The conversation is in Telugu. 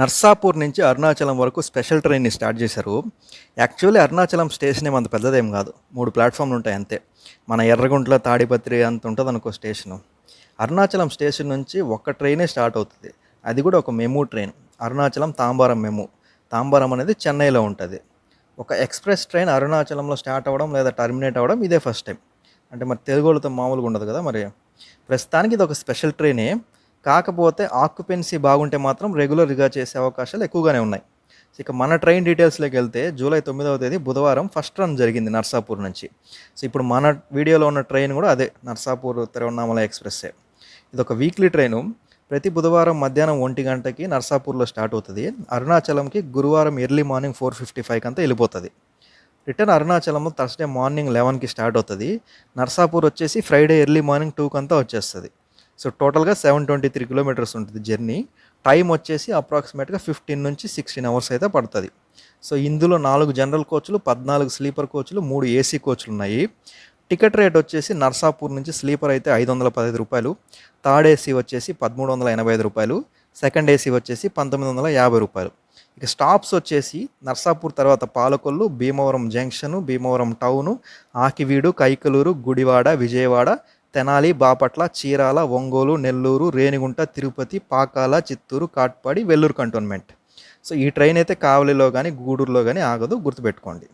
నర్సాపూర్ నుంచి అరుణాచలం వరకు స్పెషల్ ట్రైన్ని స్టార్ట్ చేశారు. యాక్చువల్లీ అరుణాచలం స్టేషన్ ఏమంత పెద్దదేం కాదు. మూడు ప్లాట్ఫామ్లు ఉంటాయి అంతే. మన ఎర్రగుంట్ల తాడిపత్రి అంత ఉంటుంది అనుకో స్టేషను. అరుణాచలం స్టేషన్ నుంచి ఒక్క ట్రైనే స్టార్ట్ అవుతుంది. అది కూడా ఒక మెము ట్రైన్. అరుణాచలం తాంబారం మెము. తాంబారం అనేది చెన్నైలో ఉంటుంది. ఒక ఎక్స్ప్రెస్ ట్రైన్ అరుణాచలంలో స్టార్ట్ అవ్వడం లేదా టర్మినేట్ అవ్వడం ఇదే ఫస్ట్ టైం. అంటే మరి తెలుగు వాళ్ళతో మామూలుగా ఉండదు కదా మరి. ప్రస్తుతానికి ఇది ఒక స్పెషల్ ట్రైనే. కాకపోతే ఆక్యుపెన్సీ బాగుంటే మాత్రం రెగ్యులర్గా చేసే అవకాశాలు ఎక్కువగానే ఉన్నాయి. ఇక మన ట్రైన్ డీటెయిల్స్లోకి వెళ్తే జూలై తొమ్మిదవ తేదీ బుధవారం ఫస్ట్ రన్ జరిగింది నర్సాపూర్ నుంచి. సో ఇప్పుడు మన వీడియోలో ఉన్న ట్రైన్ కూడా అదే నర్సాపూర్ తిరువన్నామల ఎక్స్ప్రెస్సే ఇది ఒక వీక్లీ ట్రైను ప్రతి బుధవారం మధ్యాహ్నం ఒంటి గంటకి నర్సాపూర్లో స్టార్ట్ అవుతుంది. అరుణాచలంకి గురువారం ఎర్లీ మార్నింగ్ ఫోర్ ఫిఫ్టీ ఫైవ్కి అంతా వెళ్ళిపోతుంది. రిటర్న్ అరుణాచలం థర్స్డే మార్నింగ్ లెవెన్కి స్టార్ట్ అవుతుంది. నర్సాపూర్ వచ్చేసి ఫ్రైడే ఎర్లీ మార్నింగ్ టూకి అంతా వచ్చేస్తుంది. సో టోటల్గా సెవెన్ ట్వంటీ త్రీ కిలోమీటర్స్ ఉంటుంది జర్నీ టైం వచ్చేసి అప్రాక్సిమేట్గా ఫిఫ్టీన్ నుంచి సిక్స్టీన్ అవర్స్ అయితే పడుతుంది. సో ఇందులో నాలుగు జనరల్ కోచ్లు పద్నాలుగు స్లీపర్ కోచ్లు మూడు ఏసీ కోచ్లు ఉన్నాయి. టికెట్ రేట్ వచ్చేసి నర్సాపూర్ నుంచి స్లీపర్ అయితే ఐదు వందల పదహైదు రూపాయలు. థర్డ్ ఏసీ వచ్చేసి పదమూడు వందల ఎనభై ఐదు రూపాయలు. సెకండ్ ఏసీ వచ్చేసి పంతొమ్మిది వందల యాభై రూపాయలు. ఇక స్టాప్స్ వచ్చేసి నర్సాపూర్ తర్వాత Palakollu Bhimavaram junction Bhimavaram town Akividu Kaikaluru Gudivada Vijayawada Tenali Bapatla Chirala Ongole Nellore Renigunta Tirupati Pakala Chittoor Katpadi Vellore cantonment so ఈ ట్రైన్ అయితే కావలిలో కానీ గూడూరులో కానీ ఆగదు గుర్తుపెట్టుకోండి.